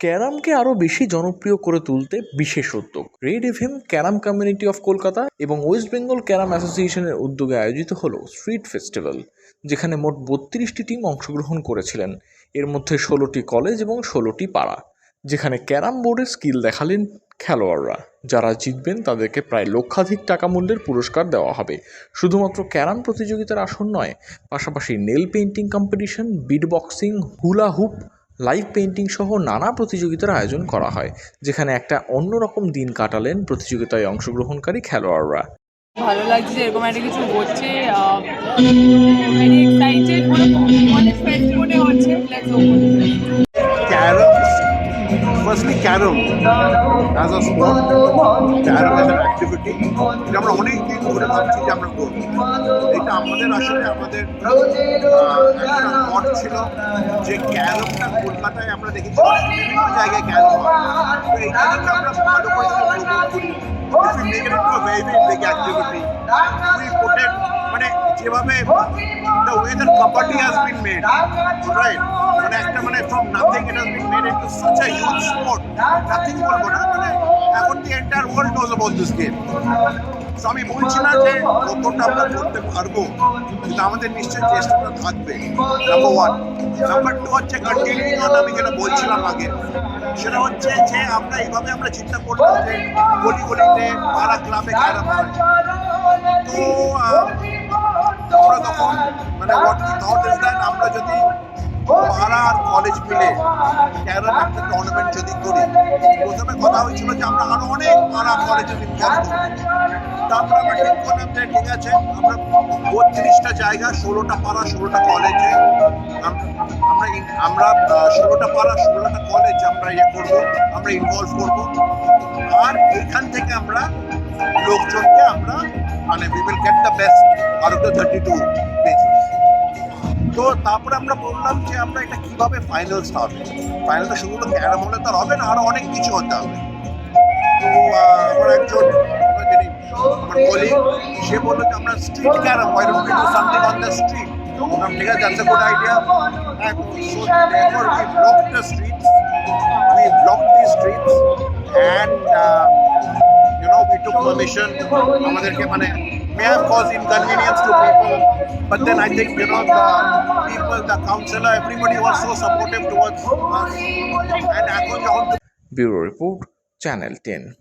ক্যারামকে আরও বেশি জনপ্রিয় করে তুলতে বিশেষ উদ্যোগ। Red FM carrom community of Kolkata এবং ওয়েস্ট বেঙ্গল ক্যারাম অ্যাসোসিয়েশনের উদ্যোগে আয়োজিত হল স্ট্রিট ফেস্টিভ্যাল যেখানে মোট বত্রিশটি টিম অংশগ্রহণ করেছিলেন। এর মধ্যে ষোলোটি কলেজ এবং ষোলোটি পাড়া, যেখানে ক্যারাম বোর্ডের স্কিল দেখালেন খেলোয়াড়রা, যারা জিতবেন তাদেরকে প্রায় লক্ষাধিক টাকা মূল্যের পুরস্কার দেওয়া হবে। শুধুমাত্র ক্যারাম প্রতিযোগিতার আসন নয়, পাশাপাশি nail painting competition beat boxing hula hoop live painting সহ নানা প্রতিযোগিতার আয়োজন করা হয়, যেখানে একটা অন্যরকম দিন কাটালেন প্রতিযোগিতায় অংশগ্রহণকারী খেলোয়াড়রা। ভালো লাগছে যে এরকম একটা কিছু হচ্ছে হচ্ছে carrom as a sport carrom as an activity আমরা অনেক দিন ধরে ভাবছি যে আমরা করব। এটা আমাদের আসলে আমাদের একটা ছিল যে ক্যারমটা কলকাতায় আমরা দেখেছি বিভিন্ন জায়গায় ক্যারম হয়। তো এইটা আমরা ভালো পরিচালনা করি If মানে যেভাবে the way that property has been মানে একটা মানে সব nothing it has made into such a huge sport. Nothing বলব না আমি বলছি না যে কতটা আমরা করতে পারব, কিন্তু আমাদের নিশ্চয়ই চেষ্টাটা থাকবে। নাম্বার ওয়ান নাম্বার টু হচ্ছে কন্টিনিউইং অন আমি যেটা বলছিলাম আগে। সেটা হচ্ছে যে আমরা এইভাবে আমরা চিন্তা করলাম যে গলি গলিতে পাড়া ক্লাবে ক্যারাম তো আমরা তখন মানে হোয়াট থট ইজ দ্যাট আমরা যদি পাড়া আর কলেজ মিলে ক্যারাম একটা টুর্নামেন্ট যদি করি, প্রথমে কথা হয়েছিল যে আমরা আরও অনেক পাড়া কলেজে ইনভলভ তারপর আমরা ঠিক করলাম যে ঠিক আছে, আমরা বত্রিশটা জায়গা, ষোলোটা পাড়া, ষোলোটা কলেজে আমরা আমরা ষোলোটা পাড়া, ষোলোটা কলেজ আমরা ইয়ে করব, আমরা ইনভলভ করব। আর এখান থেকে আমরা লোকজনকে আমরা মানে we will get the best of thirty two তো তারপরে আমরা বললাম যে আমরা এটা কীভাবে ফাইনালসটা হবে ফাইনালটা শুধু ক্যারাম হলে তো আর হবে না আরও অনেক কিছু হতে হবে। তো আমার একজন আমার কলিগ সে বলল যে আমরা street carrom why don't we do something on the street ঠিক আছে that's good idea so streets we blocked the streets and uh, you know we took আমাদেরকে মানে may have caused inconvenience to people? But then I think, you know, the people, the counselor, everybody was so supportive towards us. And I Bureau Report, Channel 10.